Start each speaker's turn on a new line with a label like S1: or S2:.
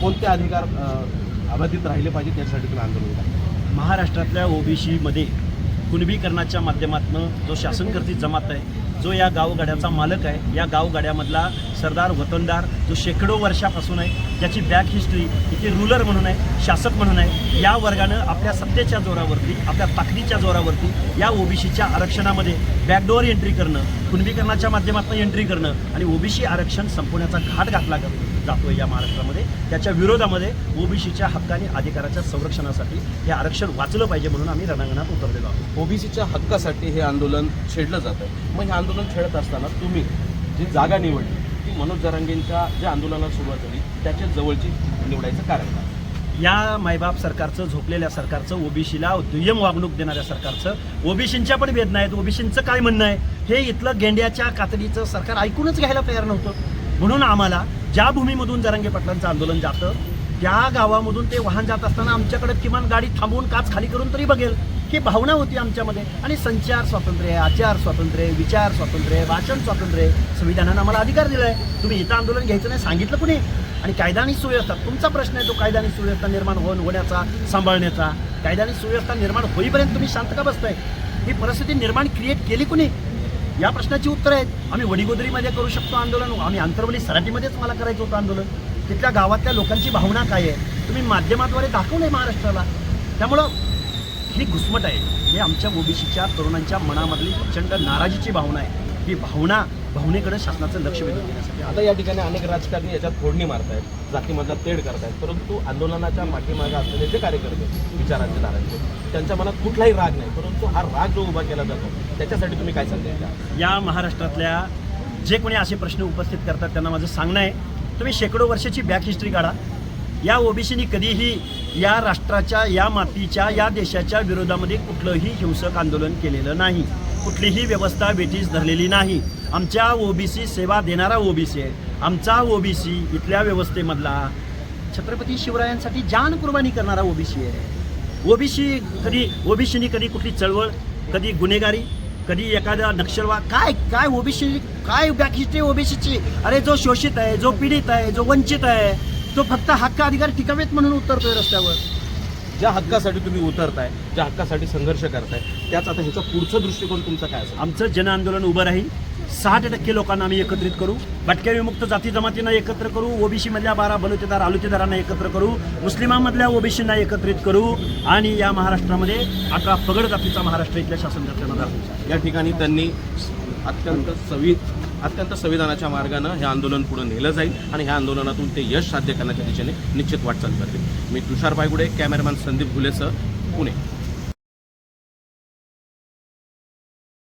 S1: कोणते अधिकार अबाधित राहिले पाहिजे त्यासाठी तुम्ही आंदोलन करा
S2: महाराष्ट्रातल्या ओबीसीमध्ये कुणबीकरणाच्या माध्यमातून जो शासनकर्ती जमात आहे जो या गावगाड्याचा मालक आहे या गावगाड्यामधला सरदार वतनदार जो शेकडो वर्षापासून आहे ज्याची बॅक हिस्ट्री इथे रुलर म्हणून आहे शासक म्हणून आहे या वर्गानं आपल्या सत्तेच्या जोरावरती आपल्या ताकदीच्या जोरावरती या ओबीसीच्या आरक्षणामध्ये बॅकडोअर एंट्री करणं कुणबीकरणाच्या माध्यमातून एंट्री करणं आणि ओबीसी आरक्षण संपवण्याचा घाट घातला जातोय या महाराष्ट्रामध्ये. त्याच्या विरोधामध्ये ओबीसीच्या हक्क आणि अधिकाराच्या संरक्षणासाठी हे आरक्षण वाचलं पाहिजे म्हणून आम्ही रणांगणात उतरलेलो आहोत.
S1: ओबीसीच्या हक्कासाठी हे आंदोलन छेडलं जात आहे. मग हे आंदोलन छेडत असताना तुम्ही जी जागा निवडली ती मनोज जरांगेंच्या ज्या आंदोलनाला सुरुवात झाली त्याच्या जवळची निवडायचं कारण काय?
S2: या मायबाप सरकारचं झोपलेल्या सरकारचं ओबीसीला दुय्यम वागणूक देणाऱ्या सरकारचं ओबीसींच्या पण वेदना आहेत. ओबीसींचं काय म्हणणं आहे? हे इथलं गेंड्याच्या कातडीचं सरकार ऐकूनच घ्यायला तयार नव्हतं. म्हणून आम्हाला ज्या भूमीमधून जरांगे पाटलांचं आंदोलन जातं त्या गावामधून ते वाहन जात असताना आमच्याकडे किमान गाडी थांबवून काच खाली करून तरी बघेल. ही भावना होती आमच्यामध्ये. आणि संचार स्वातंत्र्य आचार स्वातंत्र्य विचार स्वातंत्र्य वाचन भाषण स्वातंत्र्य संविधानानं आम्हाला अधिकार दिला आहे तुम्ही इथं आंदोलन घ्यायचं नाही सांगितलं कुणी? आणि कायदा आणि सुव्यवस्था तुमचा प्रश्न आहे तो कायदा आणि सुव्यवस्था निर्माण होऊन होण्याचा सांभाळण्याचा. कायदा आणि सुव्यवस्था निर्माण होईपर्यंत तुम्ही शांत का बसताय? ही परिस्थिती निर्माण क्रिएट केली कुणी? या प्रश्नाची उत्तर आहेत. आम्ही वडीगोदरीमध्ये करू शकतो आंदोलन आम्ही अंतरवली सराटीमध्येच मला करायचं होतं आंदोलन. तिथल्या गावातल्या लोकांची भावना काय आहे? तुम्ही माध्यमाद्वारे दाखवलंय महाराष्ट्राला. त्यामुळं ही घुसमट आहे. हे आमच्या ओबीसीच्या तरुणांच्या मनामधली प्रचंड नाराजीची भावना आहे. ही भावना भावनेकडे शासनाचं लक्ष वेधून घेण्यासाठी.
S1: आता या ठिकाणी अनेक राजकारणी याच्यात फोडणी मारतायत जातीमधला तेढ करतायत परंतु आंदोलनाच्या पाठीमागे असलेले जे कार्यकर्ते विचारांचे दारांचे त्यांच्या मनात कुठलाही राग नाही परंतु हा राग जो उभा केला जातो त्याच्यासाठी तुम्ही काय सांगता
S2: या महाराष्ट्रातल्या जे कोणी असे प्रश्न उपस्थित करतात त्यांना माझं सांगणं आहे तुम्ही शेकडो वर्षाची बॅक हिस्ट्री काढा. या ओबीसीनी कधीही या राष्ट्राच्या या मातीच्या या देशाच्या विरोधामध्ये कुठलंही हिंसक आंदोलन केलेलं नाही. कुठलीही व्यवस्था वेठीस धरलेली नाही. आमच्या ओबीसी सेवा देणारा ओबीसी आहे. आमचा ओबीसी इथल्या व्यवस्थेमधला छत्रपती शिवरायांसाठी जान कुर्बानी करणारा ओबीसी आहे. ओबीसी कधी ओबीसीनी कधी कुठली चळवळ कधी गुन्हेगारी कधी एखादा नक्षलवाद काय काय ओबीसी काय बॅकहिस्ट्री ओबीसीची अरे जो शोषित आहे जो पीडित आहे जो वंचित आहे तो फक्त हक्क अधिकार टिकावेत म्हणून उतरतोय रस्त्यावर.
S1: ज्या हक्कासाठी तुम्ही उतरताय ज्या हक्कासाठी संघर्ष करताय त्याच आता ह्याचा पुढचा दृष्टिकोन तुमचा काय असेल?
S2: आमचं जन आंदोलन उभं राहील. साठ टक्के लोकांना आम्ही एकत्रित करू. भटक्या विमुक्त जाती जमातींना एकत्र करू. ओबीसी मधल्या बारा बलुतेदार आलुतेदारांना एकत्र करू. मुस्लिमांमधल्या ओबीसींना एकत्रित करू. आणि या महाराष्ट्रामध्ये अठरा पगड जातीचा महाराष्ट्र इथल्या शासनकर्त्यांना दाखवू
S1: या ठिकाणी त्यांनी अत्यंत संवि अत्यंत संविधानाच्या मार्गानं हे आंदोलन पुढे नेलं जाईल आणि ह्या आंदोलनातून ते यश साध्य करण्याच्या दिशेने निश्चित वाटचाल करतील. मी तुषार पायगुडे कॅमेरामॅन संदीप घुलेसह पुणे.